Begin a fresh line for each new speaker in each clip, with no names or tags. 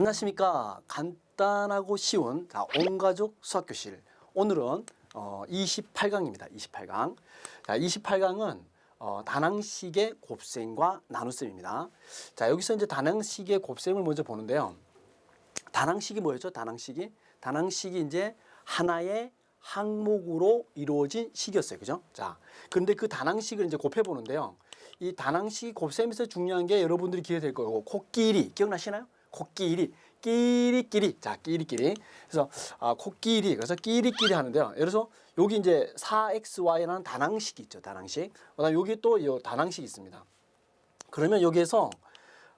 안녕하십니까. 간단하고 쉬운 자, 온가족 수학교실. 오늘은 어, 28강입니다. 28강. 자, 28강은 어, 다낭식의 곱셈과 나눗셈입니다. 자, 여기서 이제 다낭식의 곱셈을 먼저 보는데요. 다낭식이 뭐였죠? 다낭식이 다낭식이 이제 하나의 항목으로 이루어진 식이었어요. 그죠? 자, 그런데 그 다낭식을 이제 곱해 보는데요. 이 다낭식 곱셈에서 중요한 게 여러분들이 기억될 거고 코끼리 기억나시나요? 코끼리 끼리끼리 자 끼리끼리 그래서 아 코끼리 그래서 끼리끼리 하는데요. 예를 들어서 여기 이제 4xy라는 다낭식이 있죠. 다낭식. 그다음 여기 또 이 다낭식이 있습니다. 그러면 여기에서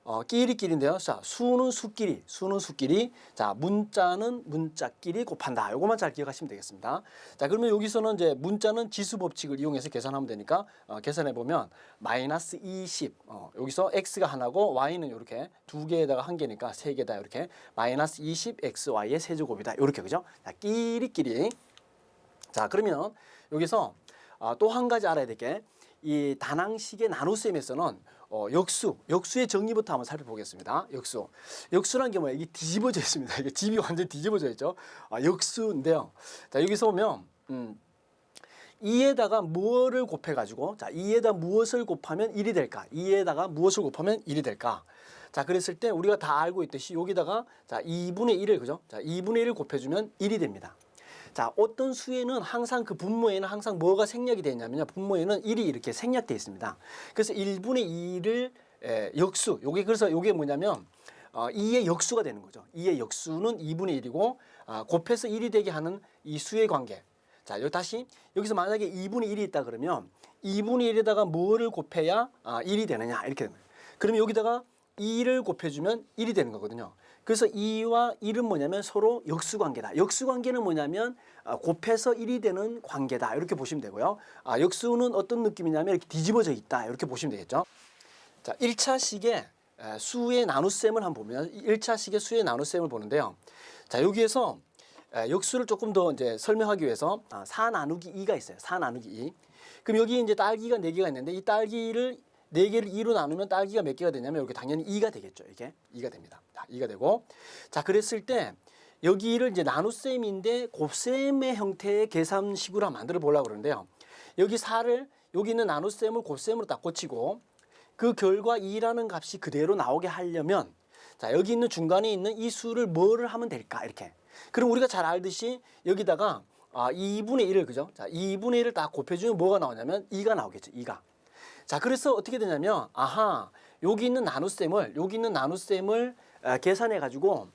어, 끼리끼리인데요. 자, 수는 수끼리, 수는 수끼리. 자, 문자는 문자끼리 곱한다. 요것만 잘 기억하시면 되겠습니다. 자, 그러면 여기서는 이제 문자는 지수 법칙을 이용해서 계산하면 되니까 어, 계산해 보면 마이너스 20. 어, 여기서 x가 하나고 y는 이렇게 두 개에다가 한 개니까 세 개다 이렇게 마이너스 20 xy의 세제곱이다. 이렇게 그죠? 자, 끼리끼리. 자, 그러면 여기서 아, 또한 가지 알아야 될 게 이 다낭식의 나눗셈에서는 어, 역수, 역수의 정리부터 한번 살펴보겠습니다. 역수. 역수란 게 뭐예요? 이게 뒤집어져 있습니다. 이게 집이 완전 뒤집어져 있죠. 아, 역수인데요. 자, 여기서 보면 음, 2에다가 무엇을 곱해가지고 자 2에다 무엇을 곱하면 1이 될까? 2에다가 무엇을 곱하면 1이 될까? 자 그랬을 때 우리가 다 알고 있듯이 여기다가 자 2분의 1을 그죠? 자 2분의 1을 곱해주면 1이 됩니다. 자 어떤 수에는 항상 그 분모에는 항상 뭐가 생략이 되냐면요 분모에는 1이 이렇게 생략돼 있습니다. 그래서 1분의 2를 에, 역수 요게 그래서 요게 뭐냐면 어, 2의 역수가 되는 거죠. 2의 역수는 2분의 1이고 아, 곱해서 1이 되게 하는 이 수의 관계. 자, 여기 다시 여기서 만약에 2분의 1이 있다 그러면 2분의 1에다가 뭐를 곱해야 아, 1이 되느냐 이렇게 되는 거예요. 그러면 여기다가 2를 곱해주면 1이 되는 거거든요. 그래서 2와 1은 뭐냐면 서로 역수 관계다. 역수 관계는 뭐냐면 아, 곱해서 1이 되는 관계다. 이렇게 보시면 되고요. 아, 역수는 어떤 느낌이냐면 이렇게 뒤집어져 있다. 이렇게 보시면 되겠죠. 자, 1차식의 에, 수의 나눗셈을 한번 보면 1차식의 수의 나눗셈을 보는데요. 자, 여기에서 에, 역수를 조금 더 이제 설명하기 위해서 아, 4 나누기 2가 있어요. 4 나누기 2. 그럼 여기 이제 딸기가 4개가 있는데 이 딸기를 4개를 2로 나누면 딸기가 몇 개가 되냐면 이렇게 당연히 2가 되겠죠. 이게 2가 됩니다. 자, 2가 되고 자, 그랬을 때 여기를 이제 나눗셈인데 곱셈의 형태의 계산식으로 만들어 보려고 그러는데요. 여기 4를 여기 있는 나눗셈을 곱셈으로 딱 고치고 그 결과 2라는 값이 그대로 나오게 하려면 자 여기 있는 중간에 있는 이 수를 뭐를 하면 될까 이렇게 그럼 우리가 잘 알듯이 여기다가 아 2분의 1을 그죠 자 2분의 1을 딱 곱해주면 뭐가 나오냐면 2가 나오겠죠 2가 자 그래서 어떻게 되냐면 아하 여기 있는 나눗셈을 여기 있는 나눗셈을 아, 계산해 가지고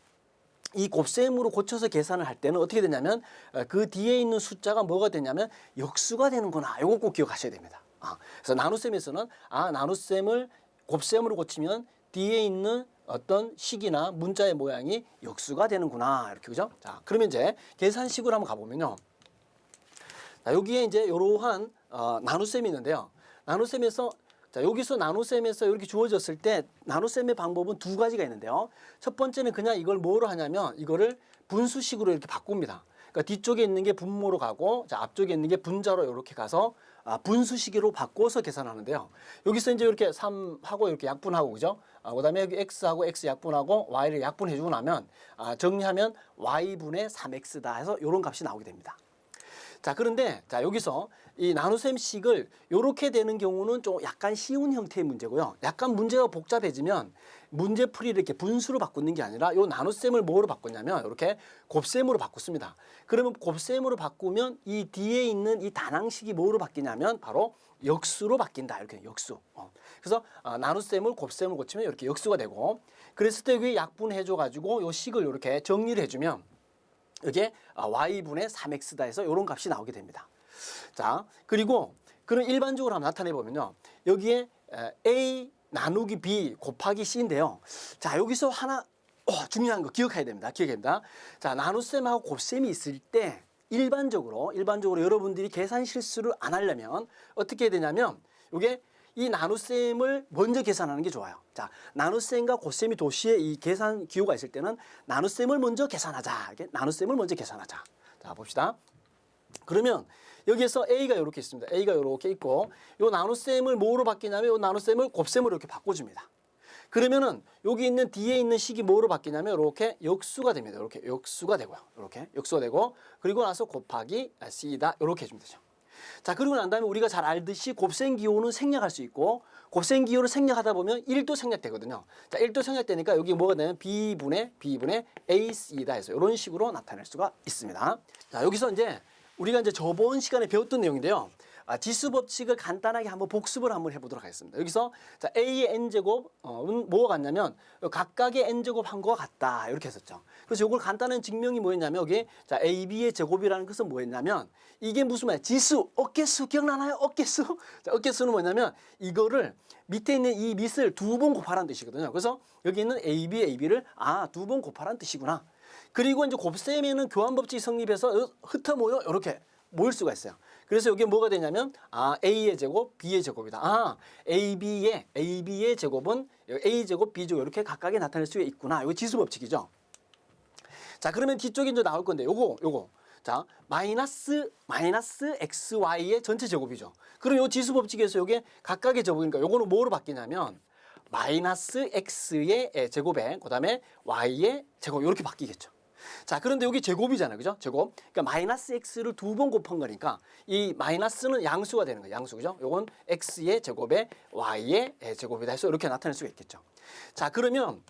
이 곱셈으로 고쳐서 계산을 할 때는 어떻게 되냐면 어, 그 뒤에 있는 숫자가 뭐가 되냐면 역수가 되는구나. 이거 꼭 기억하셔야 됩니다. 아, 그래서 나눗셈에서는 아 나눗셈을 곱셈으로 고치면 뒤에 있는 어떤 식이나 문자의 모양이 역수가 되는구나. 이렇게 그죠? 자, 그러면 이제 계산식으로 한번 가보면요. 자, 여기에 이제 이러한 어, 나눗셈이 있는데요. 나눗셈에서 자, 여기서 나눗셈에서 이렇게 주어졌을 때 나눗셈의 방법은 두 가지가 있는데요. 첫 번째는 그냥 이걸 뭐로 하냐면 이거를 분수식으로 이렇게 바꿉니다. 그러니까 뒤쪽에 있는 게 분모로 가고 자, 앞쪽에 있는 게 분자로 이렇게 가서 아, 분수식으로 바꿔서 계산하는데요. 여기서 이제 이렇게 3하고 이렇게 약분하고 그죠? 아, 그다음에 여기 x하고 x 약분하고 y를 약분해 주고 나면 아, 정리하면 y분의 3x다 해서 이런 값이 나오게 됩니다. 자 그런데 자 여기서 이 나눗셈식을 요렇게 되는 경우는 좀 약간 쉬운 형태의 문제고요. 약간 문제가 복잡해지면 문제풀이를 이렇게 분수로 바꾸는 게 아니라 요 나눗셈을 뭐로 바꾸냐면 이렇게 곱셈으로 바꿨습니다. 그러면 곱셈으로 바꾸면 이 뒤에 있는 이 다낭식이 뭐로 바뀌냐면 바로 역수로 바뀐다. 이렇게 역수. 어. 그래서 아, 나눗셈을 곱셈을 고치면 이렇게 역수가 되고 그랬을 때 여기 약분해 줘 가지고 요 식을 이렇게 정리를 해 주면 이게 아, y분의 3x다 해서 이런 값이 나오게 됩니다. 자, 그리고 그런 일반적으로 한번 나타내 보면요. 여기에 에, a 나누기 b 곱하기 c인데요. 자, 여기서 하나 어, 중요한 거 기억해야 됩니다. 기억해야 됩니다. 자, 나눗셈하고 곱셈이 있을 때 일반적으로 일반적으로 여러분들이 계산 실수를 안 하려면 어떻게 해야 되냐면 이게 이 나눗셈을 먼저 계산하는 게 좋아요. 자, 나눗셈과 곱셈이 도시에 이 계산 기호가 있을 때는 나눗셈을 먼저 계산하자. 이게 나눗셈을 먼저 계산하자. 자, 봅시다. 그러면 여기에서 A가 이렇게 있습니다. A가 이렇게 있고 요 나눗셈을 뭐로 바뀌냐면 요 나눗셈을 곱셈으로 이렇게 바꿔줍니다. 그러면은 여기 있는 뒤에 있는 식이 뭐로 바뀌냐면 이렇게 역수가 됩니다. 이렇게 역수가 되고요. 이렇게 역수가 되고 그리고 나서 곱하기 C다 이렇게 해주면 되죠. 자 그리고 난 다음에 우리가 잘 알듯이 곱셈 기호는 생략할 수 있고 곱셈 기호를 생략하다 보면 1도 생략되거든요. 자 1도 생략되니까 여기 뭐가 되냐면 B분의 B분의 AC다 해서 이런 식으로 나타낼 수가 있습니다. 자 여기서 이제 우리가 이제 저번 시간에 배웠던 내용인데요. 아, 지수 법칙을 간단하게 한번 복습을 한번 해보도록 하겠습니다. 여기서 자, A의 n 제곱은 뭐가 같냐면 각각의 n 제곱 한 거와 같다 이렇게 했었죠. 그래서 이걸 간단한 증명이 뭐였냐면 여기 자 AB의 제곱이라는 것은 뭐였냐면 이게 무슨 말이야? 지수 어깨수 기억나나요? 어깨수 자, 어깨수는 뭐냐면 이거를 밑에 있는 이 밑을 두 번 곱하라는 뜻이거든요. 그래서 여기 있는 AB, AB를 아 두 번 곱하라는 뜻이구나. 그리고 이제 곱셈에는 교환법칙이 성립해서 흩어 모여 이렇게 모일 수가 있어요. 그래서 여기 뭐가 되냐면 아 A의 제곱, B의 제곱이다. 아 AB의 AB의 제곱은 A 제곱, B 제곱 이렇게 각각에 나타낼 수 있구나. 이거 지수 법칙이죠. 자 그러면 뒤쪽에 이제 나올 건데 요거 요거 자 마이너스 마이너스 xy의 전체 제곱이죠. 그럼 요 지수 법칙에서 요게 각각의 제곱이니까 요거는 뭐로 바뀌냐면 마이너스 x의 제곱에 그다음에 y의 제곱 이렇게 바뀌겠죠. 자 그런데 여기 제곱이잖아요, 그죠? 제곱. 그러니까 마이너스 x를 두 번 곱한 거니까 이 마이너스는 양수가 되는 거예요, 양수 그죠? 요건 x의 제곱에 y의 제곱이다 해서 이렇게 나타낼 수가 있겠죠. 자 그러면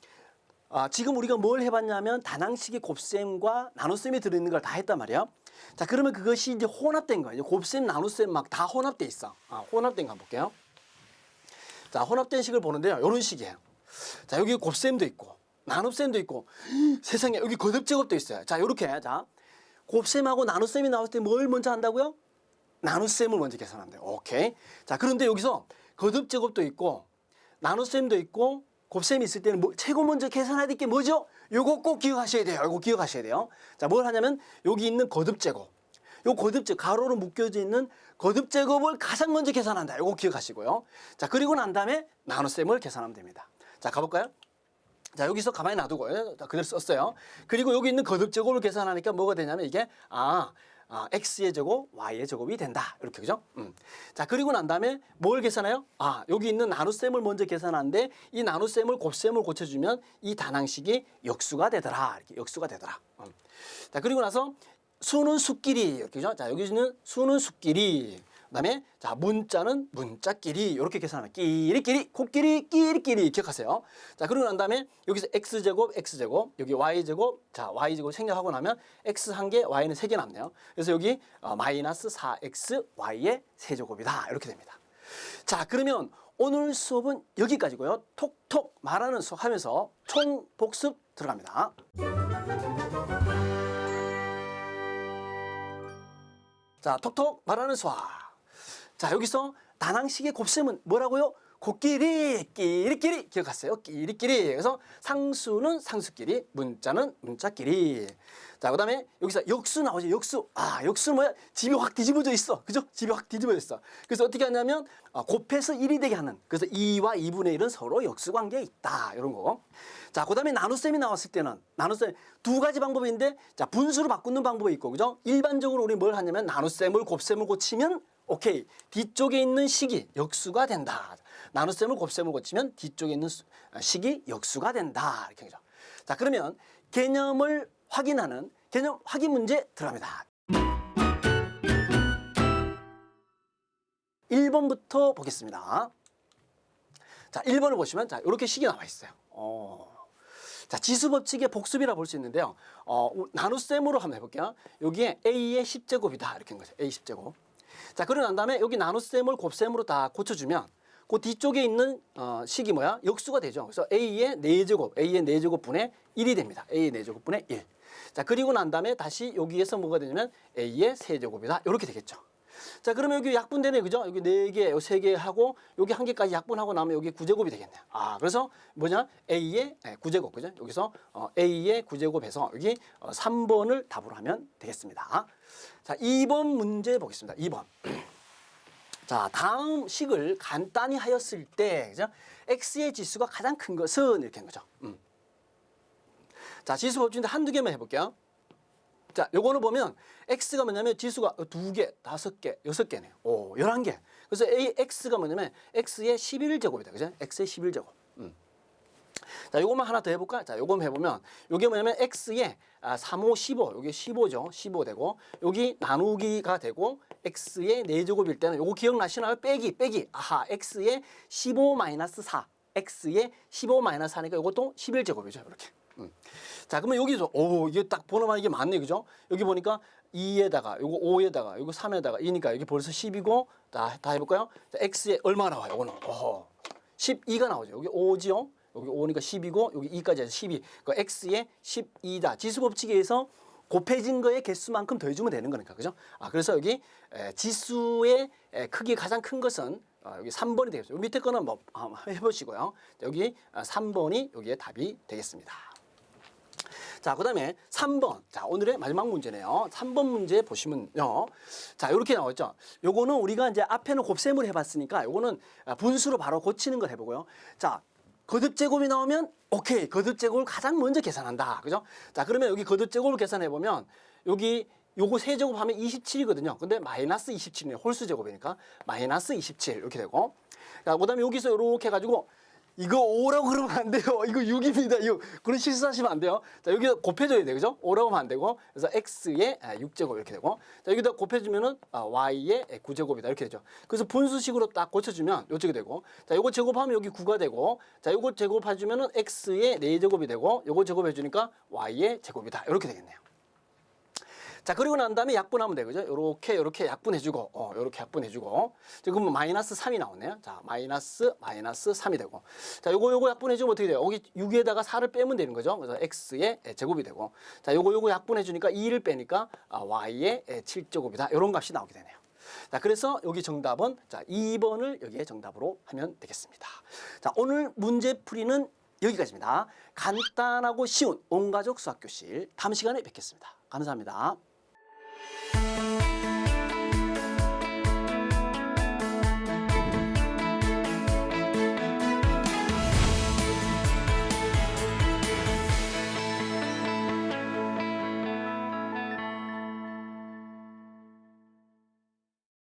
아, 지금 우리가 뭘 해봤냐면 다낭식의 곱셈과 나눗셈이 들어있는 걸 다 했단 말이에요. 자, 그러면 그것이 이제 혼합된 거예요. 곱셈, 나눗셈 막 다 혼합돼 있어. 아, 혼합된 거 한번 볼게요. 자, 혼합된 식을 보는데요. 이런 식이에요. 자, 여기 곱셈도 있고 나눗셈도 있고 세상에 여기 거듭제곱도 있어요. 자, 이렇게 자 곱셈하고 나눗셈이 나왔을 때뭘 먼저 한다고요? 나눗셈을 먼저 계산한대요. 오케이. 자, 그런데 여기서 거듭제곱도 있고 나눗셈도 있고 곱셈이 있을 때는 뭐, 최고 먼저 계산해야 될 게 뭐죠? 요거 꼭 기억하셔야 돼요. 요거 기억하셔야 돼요. 자, 뭘 하냐면 여기 있는 거듭제곱. 요 거듭제곱 가로로 묶여져 있는 거듭제곱을 가장 먼저 계산한다. 요거 기억하시고요. 자, 그리고 난 다음에 나눗셈을 계산하면 됩니다. 자, 가볼까요? 자 여기서 가만히 놔두고 요 그대로 썼어요. 그리고 여기 있는 거듭 제곱을 계산하니까 뭐가 되냐면 이게 아, 아 x의 제곱, y의 제곱이 된다. 이렇게 그죠? 음. 자 그리고 난 다음에 뭘 계산해요? 아 여기 있는 나눗셈을 먼저 계산하는데 이 나눗셈을 곱셈을 고쳐 주면 이 단항식이 역수가 되더라. 이렇게 역수가 되더라. 음. 자 그리고 나서 수는 수끼리 이렇게 죠? 자 여기는 수는 수끼리. 그다음에 자 문자는 문자끼리 이렇게 계산하면 끼리끼리 코끼리 끼리끼리 기억하세요. 자 그러고 난 다음에 여기서 x 제곱 x 제곱 여기 y 제곱 자 y 제곱 생략하고 나면 x 한 개 y는 세 개 남네요. 그래서 여기 어, 마이너스 4x y의 세제곱이다 이렇게 됩니다. 자 그러면 오늘 수업은 여기까지고요. 톡톡 말하는 수업 하면서 총 복습 들어갑니다. 자, 톡톡 말하는 수학. 자, 여기서 다낭식의 곱셈은 뭐라고요? 코끼리, 끼리끼리 기억하세요. 끼리끼리. 그래서 상수는 상수끼리, 문자는 문자끼리. 자, 그 다음에 여기서 역수 나오죠. 역수. 아, 역수는 뭐야? 집이 확 뒤집어져 있어. 그죠? 집이 확 뒤집어져 있어. 그래서 어떻게 하냐면 아, 곱해서 1이 되게 하는. 그래서 2와 2분의 1은 서로 역수 관계에 있다. 이런 거. 자, 그 다음에 나눗셈이 나왔을 때는 나눗셈 두 가지 방법인데 자, 분수로 바꾸는 방법이 있고. 그죠? 일반적으로 우리 뭘 하냐면 나눗셈을 곱셈을 고치면 오케이. 뒤쪽에 있는 식이 역수가 된다. 나눗셈을 곱셈을 고치면 뒤쪽에 있는 수- 아, 식이 역수가 된다. 이렇게 하죠. 자, 그러면 개념을 확인하는 개념 확인 문제 들어갑니다. 1번부터 보겠습니다. 자, 1번을 보시면 자, 이렇게 식이 나와 있어요. 어. 자, 지수 법칙의 복습이라 볼 수 있는데요. 어, 나눗셈으로 한번 해볼게요. 여기에 a의 10제곱이다. 이렇게 한 거죠. a 10제곱. 자, 그러고 난 다음에 여기 나눗셈을 곱셈으로 다 고쳐주면 그 뒤쪽에 있는 어, 식이 뭐야? 역수가 되죠. 그래서 a의 4제곱, a의 4제곱 분의 1이 됩니다. a의 4제곱 분의 1. 자, 그리고 난 다음에 다시 여기에서 뭐가 되냐면 a의 세제곱이다. 이렇게 되겠죠. 자, 그러면 여기 약분 되네. 그죠? 여기 세개 하고 여기 한 개까지 약분하고 나면 여기 구제곱이 되겠네요. 아, 그래서 뭐냐? a의 예, 구제곱 그죠? 여기서 어, a의 구제곱해서 여기 어, 3번을 답으로 하면 되겠습니다. 자, 2번 문제 보겠습니다. 2번. 자, 다음 식을 간단히 하였을 때, 그죠? x의 지수가 가장 큰 것은 이렇게 한 거죠. 음. 자, 지수 법칙인데 한두 개만 해볼게요. 자, 요거는 보면 x가 뭐냐면 지수가 두 개, 다섯 개, 여섯 개네요. 오, 열한 개. 그래서 a x가 뭐냐면 x의 11제곱이다. 그죠? x의 11제곱. 음. 자, 요것만 하나 더 해볼까? 자, 요거 해보면 요게 뭐냐면 x에 아, 3, 5, 15 요게 15죠. 15 되고 여기 나누기가 되고 x의 4제곱일 때는 요거 기억나시나요? 빼기 빼기 아하 x에 15 마이너스 4 x에 15 마이너스 4니까 요것도 11제곱이죠. 이렇게. 음. 자, 그러면 여기서 오 이게 딱 보너만 이게 맞네, 그죠? 여기 보니까 2에다가 요거 5에다가 요거 3에다가 2니까 여기 벌써 10이고 다, 다 해볼까요? 자, x에 얼마 나와요? 요거는 어허 12가 나오죠. 여기 5지요. 여기 5니까 10이고 여기 2까지 해서 12. 그 x에 12다. 지수 법칙에서 곱해진 거의 개수만큼 더해주면 되는 거니까 그죠? 아 그래서 여기 에, 지수의 에, 크기 가장 큰 것은 어, 여기 3번이 되겠어요. 요 밑에 거는 뭐 한번 해보시고요. 여기 아, 3번이 여기에 답이 되겠습니다. 자, 그 다음에 3번. 자, 오늘의 마지막 문제네요. 3번 문제 보시면요. 자, 이렇게 나왔죠. 요거는 우리가 이제 앞에는 곱셈을 해 봤으니까 요거는 아, 분수로 바로 고치는 걸 해보고요. 자, 거듭 제곱이 나오면 오케이. 거듭 제곱을 가장 먼저 계산한다. 그죠? 자, 그러면 여기 거듭 제곱을 계산해 보면 여기 요거 세 제곱 하면 27이거든요. 근데 마이너스 27이네요. 홀수 제곱이니까 마이너스 27 이렇게 되고. 자, 그다음에 여기서 이렇게 해 가지고 이거 5라고 그러면 안 돼요. 이거 6입니다. 이거 그런 실수하시면 안 돼요. 자, 여기다 곱해줘야 돼요. 그죠? 5라고 하면 안 되고. 그래서 x의 6제곱 이렇게 되고. 자, 여기다 곱해주면은 아, y의 9제곱이다. 이렇게 되죠. 그래서 분수식으로 딱 고쳐주면 요쪽이 되고. 자, 요거 제곱하면 여기 9가 되고. 자, 요거 제곱해주면은 x의 4제곱이 되고. 요거 제곱해주니까 y의 제곱이다. 이렇게 되겠네요. 자 그리고 난 다음에 약분하면 되죠. 요렇게 요렇게 약분해주고 어 요렇게 약분해주고 지금 마이너스 3이 나오네요. 자 마이너스 마이너스 3이 되고 자 요거 요거 약분해주면 어떻게 돼요? 여기 6에다가 4를 빼면 되는 거죠. 그래서 x의 제곱이 되고 자 요거 요거 약분해주니까 2를 빼니까 아, y의 7제곱이다. 요런 값이 나오게 되네요. 자, 그래서 여기 정답은 자, 2번을 여기에 정답으로 하면 되겠습니다. 자, 오늘 문제 풀이는 여기까지입니다. 간단하고 쉬운 온가족 수학교실 다음 시간에 뵙겠습니다. 감사합니다. Música